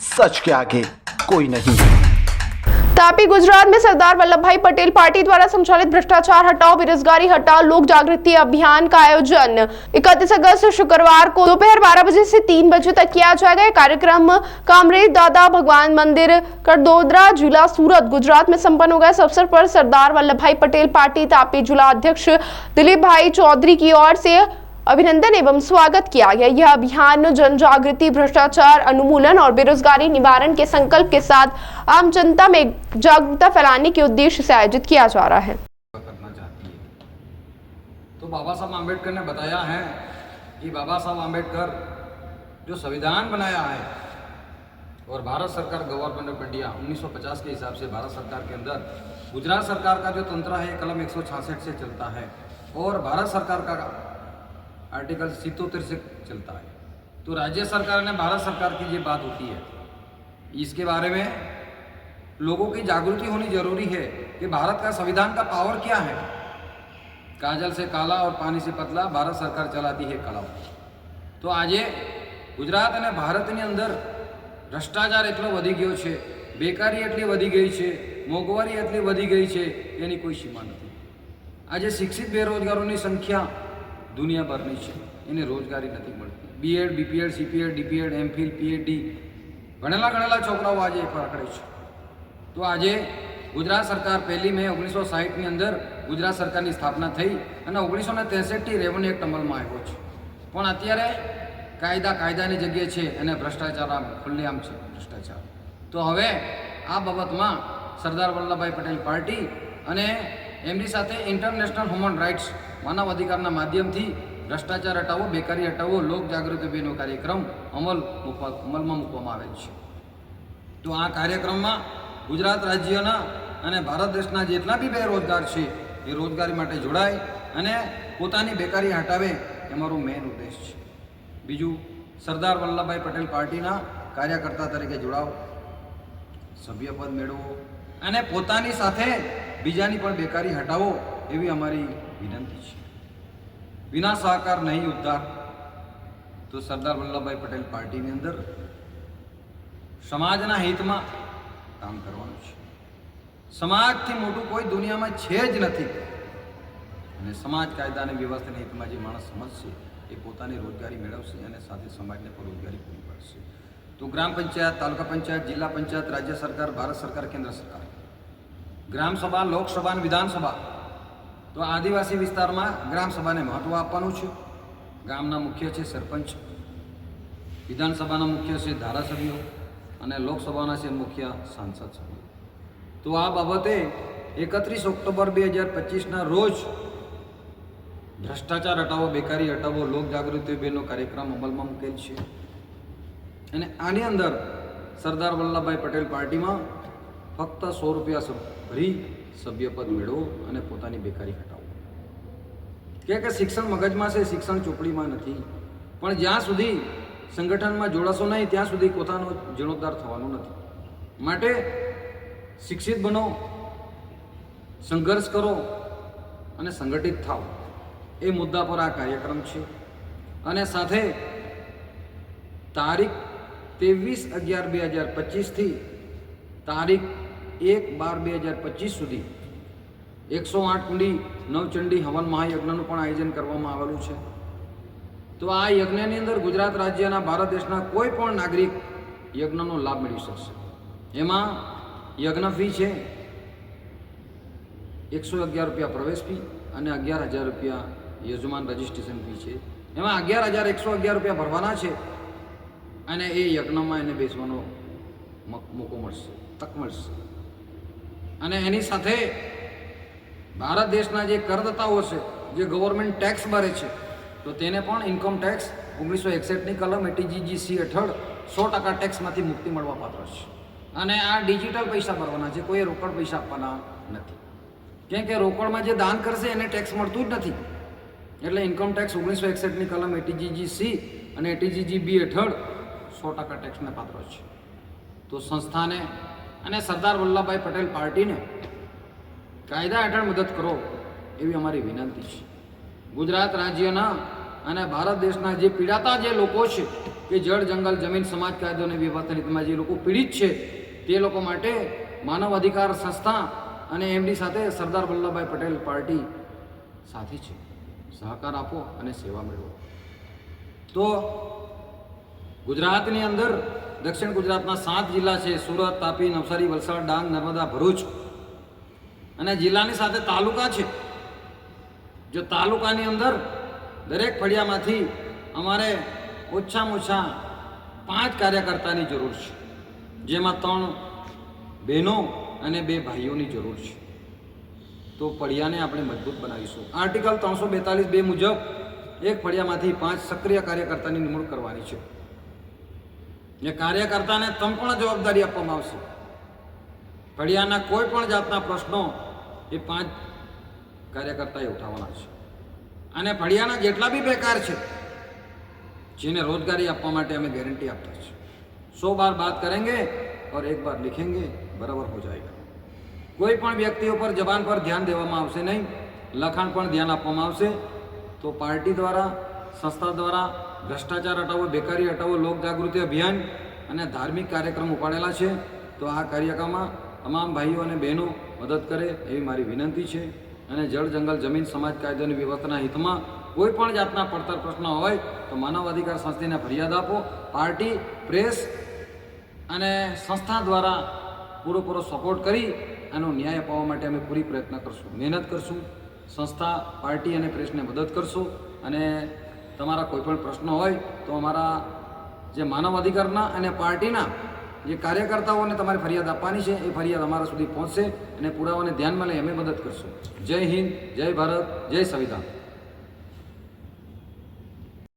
सच के आगे कोई नहीं। तापी गुजरात में सरदार वल्लभ भाई पटेल पार्टी द्वारा संचालित भ्रष्टाचार हटाओ, बेरोजगारी हटाओ, लोक जागृति अभियान का आयोजन। 31 अगस्त, शुक्रवार को दोपहर 12 बजे से 3 बजे तक किया जाएगा कार्यक्रम। कामरेज दादा भगवान मंदिर करदोदरा जिला सूरत, गुजरात में संपन्न होगा इस अवसर पर सरदार वल्लभ भाई पटेल पार्टी तापी जिला अध्यक्ष दिलीप भाई चौधरी की ओर से अभिनंदन एवं स्वागत किया गया। यह अभियान जन जागृति भ्रष्टाचार अनुमूलन और बेरोजगारी निवारण के संकल्प के साथ आम जनता में जागरूकता फैलाने के उद्देश्य से आयोजित किया जा रहा है। तो बाबा साहब आम्बेडकर ने बताया है कि बाबा साहब आम्बेडकर जो संविधान बनाया है और भारत सरकार गवर्नमेंट ऑफ़ इंडिया 1950 के हिसाब से भारत सरकार के अंदर गुजरात सरकार का जो तंत्र है, कलम एक से चलता है और भारत सरकार का आर्टिकल सितोतर से चलता है तो राज्य सरकार ने भारत सरकार की ये बात होती है इसके बारे में लोगों की जागृति होनी जरूरी है कि भारत का संविधान का पावर क्या है काजल से काला और पानी से पतला ભારત સરકાર ચલાતી હે કલાઓ તો આજે ગુજરાત અને ભારતની અંદર ભ્રષ્ટાચાર એટલો વધી ગયો છે બેકારી એટલી વધી ગઈ છે મોંઘવારી એટલી વધી ગઈ છે એની કોઈ સીમા નથી આજે શિક્ષિત બેરોજગારોની સંખ્યા દુનિયાભરની છે. એને રોજગારી નથી મળતી. BEd BPEd CPEd DPEd MPhil PhD ભણેલા ગણેલા છોકરાઓ આજે ફરકડે છે. તો આજે ગુજરાત સરકાર પહેલી મે ઓગણીસો સાહીઠની અંદર ગુજરાત સરકારની સ્થાપના થઈ અને ઓગણીસો ને ત્રેસઠથી રેવન્યુ એક્ટ અમલમાં આવ્યો છે. પણ અત્યારે કાયદા કાયદાની જગ્યાએ છે અને ભ્રષ્ટાચાર આમ ખુલ્લેઆમ છે, ભ્રષ્ટાચાર. તો હવે આ બાબતમાં સરદાર વલ્લભભાઈ પટેલ પાર્ટી અને એમની સાથે ઇન્ટરનેશનલ હ્યુમન રાઇટ્સ માનવ અધિકારના માધ્યમથી ભ્રષ્ટાચાર હટાવો, બેકારી હટાવો, લોક જાગૃતિ અભિયાનનો કાર્યક્રમ અમલ અમલમાં મૂકવામાં આવેલ છે. તો આ કાર્યક્રમમાં ગુજરાત રાજ્યના અને ભારત દેશના જેટલા બી બેરોજગાર છે, એ રોજગારી માટે જોડાય અને પોતાની બેકારી હટાવે, એ મારો મેઇન ઉદ્દેશ છે. બીજું, સરદાર વલ્લભભાઈ પટેલ પાર્ટીના કાર્યકર્તા તરીકે જોડાઓ, સભ્યપદ મેળવો અને પોતાની સાથે બીજાની પણ બેકારી હટાવો. એવી અમારી વિનંતી છે. વિના સહકાર નહીં ઉદ્ધાર, તો સરદાર વલ્લભભાઈ પટેલ પાર્ટીની અંદર સમાજના હિતમાં કામ કરવાનું છે. સમાજથી મોટું કોઈ દુનિયામાં છે જ નથી. અને સમાજ કાયદા અને વ્યવસ્થાના હિતમાં જે માણસ સમજશે, એ પોતાની રોજગારી મેળવશે અને સાથે સમાજને પણ રોજગારી પૂરી પાડશે. તો ગ્રામ પંચાયત, તાલુકા પંચાયત, જિલ્લા પંચાયત, રાજ્ય સરકાર, ભારત સરકાર, કેન્દ્ર સરકાર, ગ્રામ સભા, લોકસભા અને વિધાનસભા તો આદિવાસી વિસ્તારમાં ગ્રામ સભાને મહત્ત્વ આપવાનું છે. ગામના મુખ્ય છે સરપંચ, વિધાનસભાના મુખ્ય છે ધારાસભ્યો અને લોકસભાના છે મુખ્ય સાંસદ સભ્યો. તો આ બાબતે એકત્રીસ ઓક્ટોબર બે હજાર પચીસના રોજ ભ્રષ્ટાચાર હટાવો, બેકારી હટાવો, લોક જાગૃતિ બેનો કાર્યક્રમ અમલમાં મૂકેલ છે. અને આની અંદર સરદાર વલ્લભભાઈ પટેલ પાર્ટીમાં ફક્ત સો રૂપિયા ભરી સભ્યપદ મેળવો અને પોતાની બેકારી હટાવો કે કે શિક્ષણ મગજમાં છે, શિક્ષણ ચોપડીમાં નથી. પણ જ્યાં સુધી સંગઠનમાં જોડાશો નહીં, ત્યાં સુધી પોતાનો જીર્ણોદ્ધાર થવાનો નથી. માટે શિક્ષિત બનો, સંઘર્ષ કરો અને સંગઠિત થાઓ. એ મુદ્દા પર આ કાર્યક્રમ છે. અને સાથે તારીખ ત્રેવીસ અગિયાર બે હજાર પચીસથી તારીખ એક બાર બે હજાર પચીસ સુધી એકસો આઠ કુંડી નવચંડી હવન મહાયજ્ઞનું પણ આયોજન કરવામાં આવેલું છે. તો આ યજ્ઞની અંદર ગુજરાત રાજ્યના ભારત દેશના કોઈ પણ નાગરિક યજ્ઞનો લાભ મેળવી શકશે. એમાં યજ્ઞ ફી છે એકસો અગિયાર રૂપિયા પ્રવેશ ફી અને અગિયાર હજાર રૂપિયા યજમાન રજિસ્ટ્રેશન ફી છે. એમાં અગિયાર હજાર એકસો અગિયાર રૂપિયા ભરવાના છે અને એ યજ્ઞમાં એને બેસવાનો મક- મળશે, તક મળશે. અને એની સાથે ભારત દેશના જે કરદાતાઓ છે, જે ગવર્મેન્ટ ટેક્સ ભરે છે, તો તેને પણ ઇન્કમ ટેક્સ ઓગણીસો એકસઠની કલમ એટીજીજીસી હેઠળ સો ટકા ટેક્સમાંથી મુક્તિ મળવા પાત્ર છે. અને આ ડિજિટલ પૈસા ભરવાના છે, કોઈ રોકડ પૈસા આપવાના નથી. કેમ કે રોકડમાં જે દાન કરશે એને ટેક્સ મળતું જ નથી. એટલે ઇન્કમ ટેક્સ ઓગણીસો એકસઠની કલમ એટીજીજીસી અને એટીજીજીબી હેઠળ સો ટકા ટેક્સને પાત્ર છે. તો સંસ્થાને અને સરદાર વલ્લભભાઈ પટેલ પાર્ટીને કાયદા હેઠળ મદદ કરો એવી અમારી વિનંતી છે. ગુજરાત રાજ્યના અને ભારત દેશના જે પીડાતા જે લોકો છે, કે જળ, જંગલ, જમીન, સમાજ કાયદો અને વ્યવસ્થા જે લોકો પીડિત છે, તે લોકો માટે માનવ અધિકાર સંસ્થા અને એમની સાથે સરદાર વલ્લભભાઈ પટેલ પાર્ટી સાથે છે. સહકાર આપો અને સેવા મેળવો. તો ગુજરાતની અંદર દક્ષિણ ગુજરાતના સાત જિલ્લા છે, સુરત, તાપી, નવસારી, વલસાડ, ડાંગ, નર્મદા, ભરૂચ. અને જિલ્લાની સાથે તાલુકા છે. જો તાલુકાની અંદર દરેક ફળિયામાંથી અમારે ઓછામાં ઓછા પાંચ કાર્યકર્તાની જરૂર છે. જેમાં ત્રણ બહેનો અને બે ભાઈઓની જરૂર છે. તો ફળિયાને આપણે મજબૂત બનાવીશું. આર્ટિકલ ત્રણસો બેતાલીસ બે મુજબ એક ફળિયામાંથી પાંચ સક્રિય કાર્યકર્તાની નિમણૂક કરવાની છે. એ કાર્યકર્તાને સંપૂર્ણ જવાબદારી આપવામાં આવશે ફળિયાના કોઈ પણ જાતના પ્રશ્નો એ પાંચ કાર્યકર્તાએ ઉઠાવવાના છે અને ફળિયાના જેટલા બી બેકાર છે જેને રોજગારી આપવા માટે અમે ગેરંટી આપતા છે સો બાર બાત કરેંગે और एक बार लिखेंगे बराबर हो जाएगा કોઈ પણ વ્યક્તિ ઉપર જબાન પર ધ્યાન દેવામાં આવશે નહીં લખાણ પણ ધ્યાન આપવામાં આવશે તો પાર્ટી દ્વારા સંસ્થા દ્વારા ભ્રષ્ટાચાર હટાવો, બેકારી હટાવો, લોક જાગૃતિ અભિયાન અને ધાર્મિક કાર્યક્રમ ઉપાડેલા છે. તો આ કાર્યક્રમમાં તમામ ભાઈઓ અને બહેનો મદદ કરે એવી મારી વિનંતી છે. અને જળ, જંગલ, જમીન, સમાજ કાયદાની વ્યવસ્થાના હિતમાં કોઈ પણ જાતના પડતર પ્રશ્ન હોય તો માનવ અધિકાર સંસ્થાને ફરિયાદ આપો. પાર્ટી, પ્રેસ અને સંસ્થા દ્વારા પૂરેપૂરો સપોર્ટ કરી આનો ન્યાય અપાવવા માટે અમે પૂરી પ્રયત્ન કરશું. મહેનત કરશું. સંસ્થા, પાર્ટી અને પ્રેસને મદદ કરશું અને તમારા કોઈ પણ પ્રશ્નો હોય તો અમારા જે માનવ અધિકારના અને પાર્ટીના જે કાર્યકર્તાઓને તમારે ફરિયાદ આપવાની છે, એ ફરિયાદ અમારા સુધી પહોંચશે અને પુરાવાને ધ્યાનમાં લઈ અમે મદદ કરશું. જય હિન્દ, જય ભારત, જય સંવિધાન.